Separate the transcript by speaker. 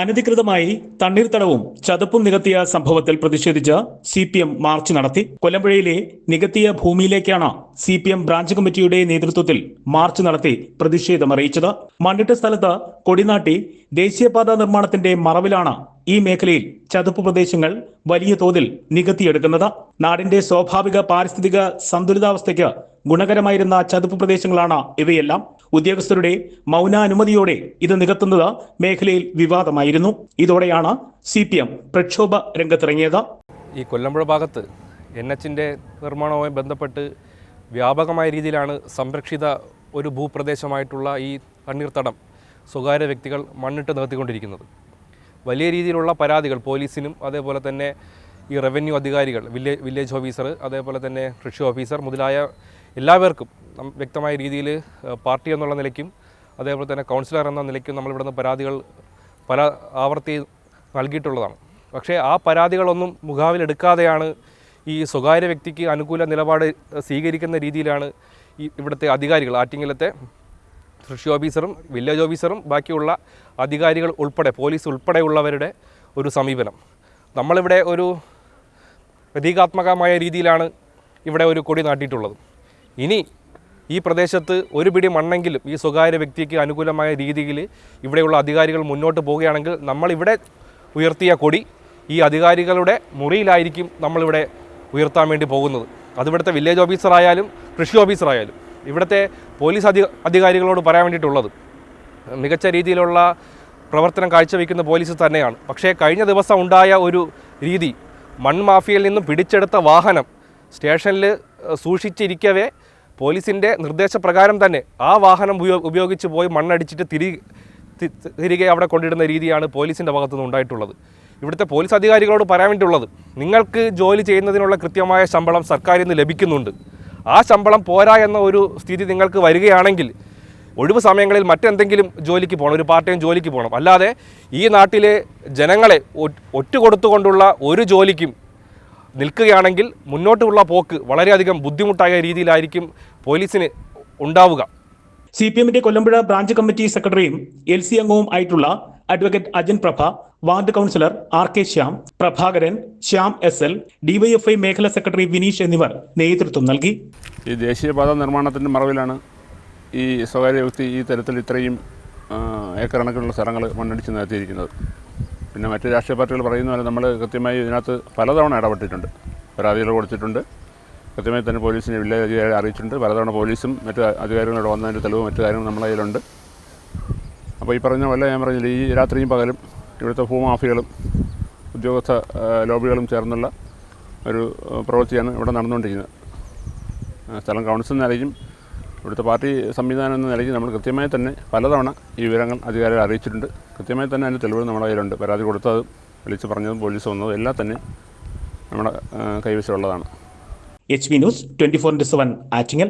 Speaker 1: അനധികൃതമായി തണ്ണീർത്തടവും ചതുപ്പും നികത്തിയ സംഭവത്തിൽ പ്രതിഷേധിച്ച് സി പി എം മാർച്ച് നടത്തി. കൊല്ലമ്പുഴയിലെ നികത്തിയ ഭൂമിയിലേക്കാണ് സി പി എം ബ്രാഞ്ച് കമ്മിറ്റിയുടെ നേതൃത്വത്തിൽ മാർച്ച് നടത്തി പ്രതിഷേധം അറിയിച്ചത്. മണ്ണിട്ട സ്ഥലത്ത് കൊടിനാട്ടി ദേശീയപാത നിർമ്മാണത്തിന്റെ മറവിലാണ് ഈ മേഖലയിൽ ചതുപ്പ് പ്രദേശങ്ങൾ വലിയ തോതിൽ നികത്തിയെടുക്കുന്നത്. നാടിന്റെ സ്വാഭാവിക പാരിസ്ഥിതിക സന്തുലിതാവസ്ഥയ്ക്ക് ഗുണകരമായിരുന്ന ചതുപ്പ് പ്രദേശങ്ങളാണ് ഇവയെല്ലാം. ഉദ്യോഗസ്ഥരുടെ മൗനാനുമതിയോടെ ഇത് നികത്തുന്നത് മേഖലയിൽ വിവാദമായിരുന്നു. ഇതോടെയാണ് സി പി എം പ്രക്ഷോഭ രംഗത്തിറങ്ങിയത്.
Speaker 2: ഈ കൊല്ലമ്പുഴ ഭാഗത്ത് എൻ എച്ചിന്റെ നിർമ്മാണവുമായി ബന്ധപ്പെട്ട് വ്യാപകമായ രീതിയിലാണ് സംരക്ഷിത ഒരു ഭൂപ്രദേശമായിട്ടുള്ള ഈ തണ്ണീർത്തടം സ്വകാര്യ വ്യക്തികൾ മണ്ണിട്ട് നികത്തിക്കൊണ്ടിരിക്കുന്നത്. വലിയ രീതിയിലുള്ള പരാതികൾ പോലീസിനും അതേപോലെ തന്നെ ഈ റവന്യൂ അധികാരികൾ വില്ലേജ് ഓഫീസർ അതേപോലെ തന്നെ കൃഷി ഓഫീസർ മുതലായ എല്ലാവർക്കും വ്യക്തമായ രീതിയിൽ പാർട്ടി എന്നുള്ള നിലയ്ക്കും അതേപോലെ തന്നെ കൗൺസിലർ എന്ന നിലയ്ക്കും നമ്മളിവിടെ നിന്ന് പരാതികൾ പല ആവർത്തി നൽകിയിട്ടുള്ളതാണ്. പക്ഷേ ആ പരാതികളൊന്നും മുഖാവിലെടുക്കാതെയാണ് ഈ സ്വകാര്യ വ്യക്തിക്ക് അനുകൂല നിലപാട് സ്വീകരിക്കുന്ന രീതിയിലാണ് ഈ ഇവിടുത്തെ അധികാരികൾ. ആറ്റിങ്ങലത്തെ കൃഷി ഓഫീസറും വില്ലേജ് ഓഫീസറും ബാക്കിയുള്ള അധികാരികൾ ഉൾപ്പെടെ പോലീസ് ഉൾപ്പെടെയുള്ളവരുടെ ഒരു സമീപനം. നമ്മളിവിടെ ഒരു പ്രതീകാത്മകമായ രീതിയിലാണ് ഇവിടെ ഒരു കൊടി നാട്ടിയിട്ടുള്ളത്. ഇനി ഈ പ്രദേശത്ത് ഒരു പിടി മണ്ണെങ്കിലും ഈ സ്വകാര്യ വ്യക്തിക്ക് അനുകൂലമായ രീതിയിൽ ഇവിടെയുള്ള അധികാരികൾ മുന്നോട്ട് പോവുകയാണെങ്കിൽ നമ്മളിവിടെ ഉയർത്തിയ കൊടി ഈ അധികാരികളുടെ മുറിയിലായിരിക്കും നമ്മളിവിടെ ഉയർത്താൻ വേണ്ടി പോകുന്നത്. അതിവിടുത്തെ വില്ലേജ് ഓഫീസറായാലും കൃഷി ഓഫീസറായാലും ഇവിടുത്തെ പോലീസ് അധി അധികാരികളോട് പറയാൻ വേണ്ടിയിട്ടുള്ളത്. മികച്ച രീതിയിലുള്ള പ്രവർത്തനം കാഴ്ചവെക്കുന്ന പോലീസ് തന്നെയാണ്. പക്ഷേ കഴിഞ്ഞ ദിവസം ഉണ്ടായ ഒരു രീതി മൺമാഫിയയിൽ നിന്നും പിടിച്ചെടുത്ത വാഹനം സ്റ്റേഷനിൽ സൂക്ഷിച്ചിരിക്കവേ പോലീസിന്റെ നിർദ്ദേശപ്രകാരം തന്നെ ആ വാഹനം ഉപയോ- ഉപയോഗിച്ച് പോയി മണ്ണടിച്ചിട്ട് തിരി തിരികെ അവിടെ കൊണ്ടിടുന്ന രീതിയാണ് പോലീസിന്റെ ഭാഗത്തുനിന്ന് ഉണ്ടായിട്ടുള്ളത്. ഇവിടുത്തെ പോലീസ് അധികാരികളോട് പറയാൻ വേണ്ടിയുള്ളത് നിങ്ങൾക്ക് ജോലി ചെയ്യുന്നതിനുള്ള കൃത്യമായ ശമ്പളം സർക്കാരിൽ നിന്ന് ലഭിക്കുന്നുണ്ട്. ആ ശമ്പളം പോരാ എന്ന ഒരു സ്ഥിതി നിങ്ങൾക്ക് വരികയാണെങ്കിൽ ഒഴിവ് സമയങ്ങളിൽ മറ്റെന്തെങ്കിലും ജോലിക്ക് പോകണം ഒരു പാർട്ട് ടൈം ജോലിക്ക് പോകണം. അല്ലാതെ ഈ നാട്ടിലെ ജനങ്ങളെ ഒറ്റ കൊടുത്തുകൊണ്ടുള്ള ഒരു ജോലിക്കും നിൽക്കുകയാണെങ്കിൽ മുന്നോട്ടുള്ള പോക്ക് വളരെയധികം ബുദ്ധിമുട്ടായ രീതിയിലായിരിക്കും പോലീസിന് ഉണ്ടാവുക.
Speaker 1: സി പി എമ്മിന്റെ കൊല്ലമ്പുഴ ബ്രാഞ്ച് കമ്മിറ്റി സെക്രട്ടറിയും എൽ സി അംഗവും ആയിട്ടുള്ള advocate Ajan Prabha ward councillor R K Shyam Prabhakaran Shyam S L DYFI മേഖലാ സെക്രട്ടറി വിനീഷ് എന്നിവർ നേതൃത്വം നൽകി.
Speaker 3: ഈ ദേശീയപാത നിർമ്മാണത്തിന്റെ മറവിലാണ് ഈ സ്വകാര്യ വ്യക്തി ഈ തരത്തിൽ ഇത്രയും ഏക്കറണക്കിലുള്ള സ്ഥലങ്ങൾ മണ്ണടിച്ച് നിരത്തിയിരിക്കുന്നത് പിന്നെ മറ്റ് രാഷ്ട്രീയ പാർട്ടികൾ പറയുന്ന പോലെ നമ്മൾ കൃത്യമായി ഇതിനകത്ത് പലതവണ ഇടപെട്ടിട്ടുണ്ട്. പരാതികൾ കൊടുത്തിട്ടുണ്ട്. കൃത്യമായി തന്നെ പോലീസിനെ വില്ലേജ് അറിയിച്ചിട്ടുണ്ട്. പലതവണ പോലീസും മറ്റ് അധികാരികളോട് വന്നതിന്റെ തെളിവ് മറ്റു കാര്യങ്ങളും നമ്മുടെ കയ്യിലുണ്ട്. അപ്പോൾ ഈ പറഞ്ഞ പോലെ ഞാൻ പറഞ്ഞില്ല ഈ രാത്രിയും പകലും ഇവിടുത്തെ ഭൂമാഫികളും ഉദ്യോഗസ്ഥ ലോബികളും ചേർന്നുള്ള ഒരു പ്രവൃത്തിയാണ് ഇവിടെ നടന്നുകൊണ്ടിരിക്കുന്നത്. സ്ഥലം കൗൺസിൽ നിലയും ഇവിടുത്തെ പാർട്ടി സംവിധാനം എന്ന നിലയ്ക്ക് നമ്മൾ കൃത്യമായി തന്നെ പലതവണ ഈ വിവരങ്ങൾ അധികാരികളെ അറിയിച്ചിട്ടുണ്ട്. കൃത്യമായി തന്നെ അതിന്റെ തെളിവുകൾ നമ്മുടെ കയ്യിലുണ്ട്. പരാതി കൊടുത്തതും വിളിച്ച് പറഞ്ഞതും പോലീസ് വന്നതും എല്ലാം തന്നെ നമ്മുടെ കൈവശമുള്ളതാണ്.
Speaker 1: H B news twenty four into seven Attingal